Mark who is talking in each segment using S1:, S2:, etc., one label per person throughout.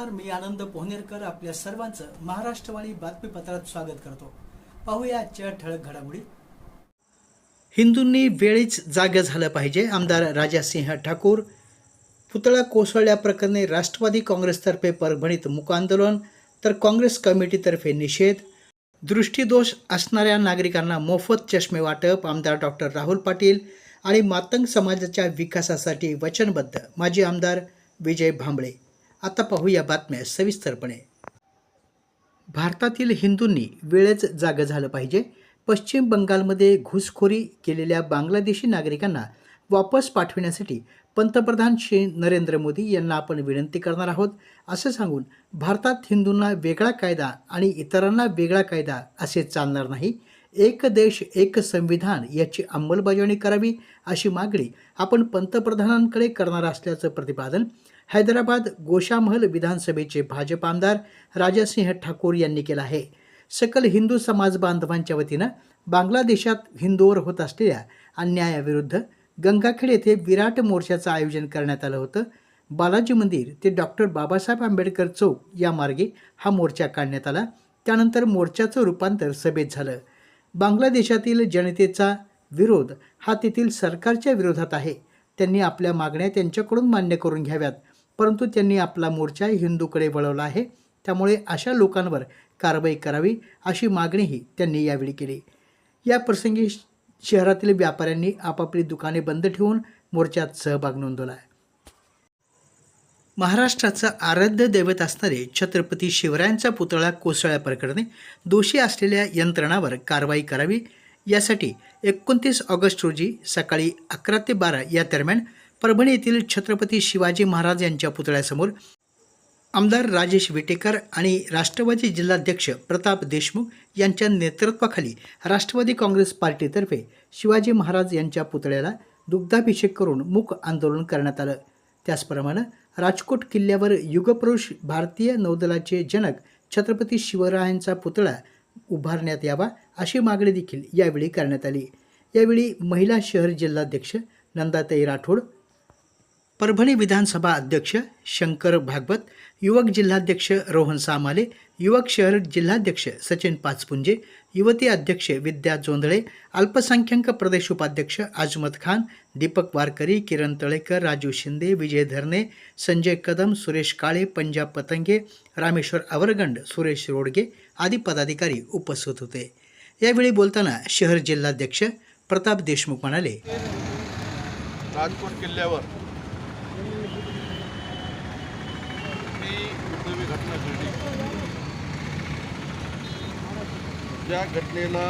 S1: नमस्कार मी आनंद पोहनेरकर आपल्या सर्वांचं महाराष्ट्रवाणी बातमीपत्रात स्वागत करतो. पाहूया आजच्या ठळक घडामोडी. हिंदूंनी वेळीच जागे झालं पाहिजे आमदार राजासिंह ठाकूर. पुतळा कोसळल्याप्रकरणी राष्ट्रवादी काँग्रेसतर्फे परभणीत मूक आंदोलन तर काँग्रेस कमिटीतर्फे निषेध. दृष्टीदोष असणाऱ्या नागरिकांना मोफत चष्मे वाटप आमदार डॉक्टर राहुल पाटील आणि मातंग समाजाच्या विकासासाठी वचनबद्ध माजी आमदार विजय भांबळे. आता पाहूया बातम्या सविस्तरपणे. भारतातील हिंदूंनी वेळेच जागं झालं पाहिजे. पश्चिम बंगालमध्ये घुसखोरी केलेल्या बांगलादेशी नागरिकांना वापस पाठविण्यासाठी पंतप्रधान श्री नरेंद्र मोदी यांना आपण विनंती करणार आहोत. असं सांगून भारतात हिंदूंना वेगळा कायदा आणि इतरांना वेगळा कायदा असे चालणार नाही. एक देश एक संविधान याची अंमलबजावणी करावी अशी मागणी आपण पंतप्रधानांकडे करणार असल्याचं प्रतिपादन हैदराबाद गोशामहल विधानसभेचे भाजप आमदार राजासिंह ठाकूर यांनी केलं आहे. सकल हिंदू समाज बांधवांच्या वतीनं बांगलादेशात हिंदूवर होत असलेल्या अन्यायाविरुद्ध गंगाखेड येथे विराट मोर्चाचं आयोजन करण्यात आलं होतं. बालाजी मंदिर ते डॉक्टर बाबासाहेब आंबेडकर चौक या मार्गे हा मोर्चा काढण्यात आला. त्यानंतर मोर्चाचं रूपांतर सभेत झालं. बांगलादेशातील जनतेचा विरोध हा तेथील सरकारच्या विरोधात आहे. त्यांनी आपल्या मागण्या त्यांच्याकडून मान्य करून घ्याव्यात. परंतु त्यांनी आपला मोर्चा हिंदूकडे वळवला आहे. त्यामुळे अशा लोकांवर कारवाई करावी अशी मागणीही त्यांनी यावेळी केली. या प्रसंगी शहरातील व्यापाऱ्यांनी आपापली दुकाने बंद ठेवून मोर्चात सहभाग नोंदवला महाराष्ट्राचं आराध्य दैवत असणारे छत्रपती शिवरायांचा पुतळा कोसळल्याप्रकरणी दोषी असलेल्या यंत्रणावर कारवाई करावी. यासाठी एकोणतीस ऑगस्ट रोजी सकाळी अकरा ते बारा या दरम्यान परभणी येथील छत्रपती शिवाजी महाराज यांच्या पुतळ्यासमोर आमदार राजेश विटेकर आणि राष्ट्रवादी जिल्हाध्यक्ष प्रताप देशमुख यांच्या नेतृत्वाखाली राष्ट्रवादी काँग्रेस पार्टीतर्फे शिवाजी महाराज यांच्या पुतळ्याला दुग्धाभिषेक करून मूक आंदोलन करण्यात आलं. त्याचप्रमाणे राजकोट किल्ल्यावर युगपुरुष भारतीय नौदलाचे जनक छत्रपती शिवरायांचा पुतळा उभारण्यात यावा अशी मागणी देखील यावेळी करण्यात आली. यावेळी महिला शहर जिल्हाध्यक्ष नंदाताई राठोड परभणी विधानसभा अध्यक्ष शंकर भागवत युवक जिल्हाध्यक्ष रोहन सामाले युवक शहर जिल्हाध्यक्ष सचिन पाचपुंजे युवती अध्यक्ष विद्या जोंधळे अल्पसंख्याक प्रदेश उपाध्यक्ष आजमत खान दीपक वारकरी किरण तळेकर राजू शिंदे विजय धरणे संजय कदम सुरेश काळे पंजाब पतंगे रामेश्वर अवरगंड सुरेश रोडगे आदी पदाधिकारी उपस्थित होते. यावेळी बोलताना शहर जिल्हाध्यक्ष प्रताप देशमुख म्हणाले
S2: राजकोट किल्ल्यावर ही दुर्दैवी घटना घडली ज्या घटनेला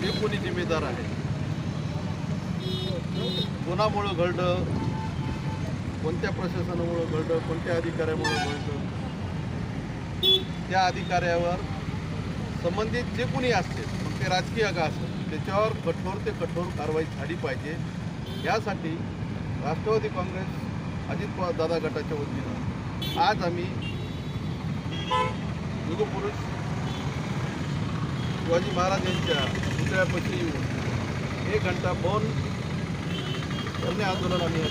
S2: जे कोणी जिम्मेदार आहे? कोणामुळं घडलं? कोणत्या प्रशासनामुळं घडलं? कोणत्या अधिकाऱ्यामुळं घडलं? त्या अधिकाऱ्यावर संबंधित जे कोणी असतील मग ते राजकीय का असेल त्याच्यावर कठोर ते कठोर कारवाई झाली पाहिजे. यासाठी राष्ट्रवादी काँग्रेस अजित पवार दादा गटाच्या वतीनं आज आम्ही युगपुरुष शिवाजी महाराज यांच्या पुतळ्यापाशी येऊन एक घंटा मौन धरणे आंदोलन आम्ही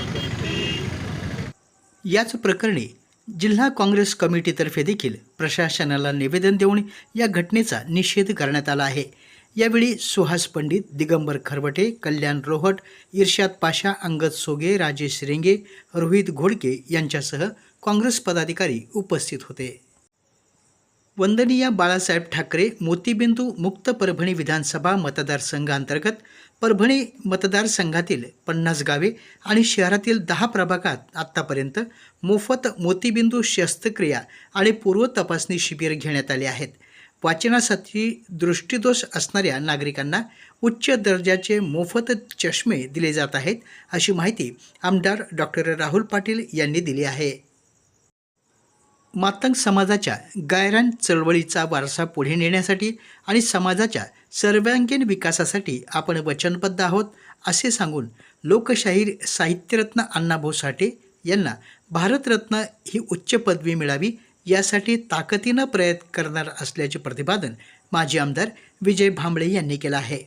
S1: याच प्रकरणी जिल्हा काँग्रेस कमिटीतर्फे देखील प्रशासनाला निवेदन देऊन या घटनेचा निषेध करण्यात आला आहे. यावेळी सुहास पंडित दिगंबर खरवटे कल्याण रोहट इर्शाद पाशा अंगद सोगे राजेश रेंगे रोहित घोडके यांच्यासह काँग्रेस पदाधिकारी उपस्थित होते. वंदनीय बाळासाहेब ठाकरे मोतीबिंदू मुक्त परभणी विधानसभा मतदारसंघांतर्गत परभणी मतदारसंघातील पन्नास गावे आणि शहरातील दहा प्रभागात आत्तापर्यंत मोफत मोतीबिंदू शस्त्रक्रिया आणि पूर्व तपासणी शिबिर घेण्यात आले आहेत. वाचनासाठी दृष्टीदोष असणाऱ्या नागरिकांना उच्च दर्जाचे मोफत चष्मे दिले जात आहेत अशी माहिती आमदार डॉक्टर राहुल पाटील यांनी दिली आहे. मातंग समाजाच्या गायरान चळवळीचा वारसा पुढे नेण्यासाठी आणि समाजाच्या सर्वांगीण विकासासाठी आपण वचनबद्ध आहोत असे सांगून लोकशाहीर साहित्यरत्न अण्णाभाऊ साठे यांना भारतरत्न ही उच्च पदवी मिळावी यासाठी ताकदीनं प्रयत्न करणार असल्याचे प्रतिपादन माजी आमदार विजय भांबळे यांनी केलं आहे.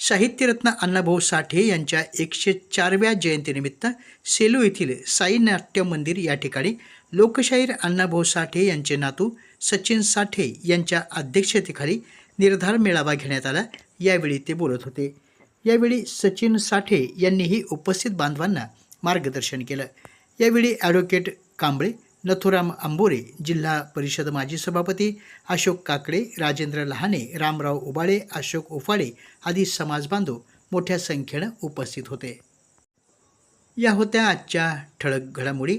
S1: साहित्यरत्न अण्णाभाऊ साठे यांच्या एकशे चारव्या जयंतीनिमित्त सेलू येथील साई नाट्य मंदिर या ठिकाणी लोकशाहीर अण्णाभाऊ साठे यांचे नातू सचिन साठे यांच्या अध्यक्षतेखाली निर्धार मेळावा घेण्यात आला. यावेळी ते बोलत होते. यावेळी सचिन साठे यांनीही उपस्थित बांधवांना मार्गदर्शन केलं. यावेळी ॲडव्होकेट कांबळे नथुराम आंबोरे जिल्हा परिषद माजी सभापती अशोक काकडे राजेंद्र लहाने रामराव उबाळे अशोक उफाळे आदी समाजबांधव मोठ्या संख्येनं उपस्थित होते. या होत्या आजच्या ठळक घडामोडी.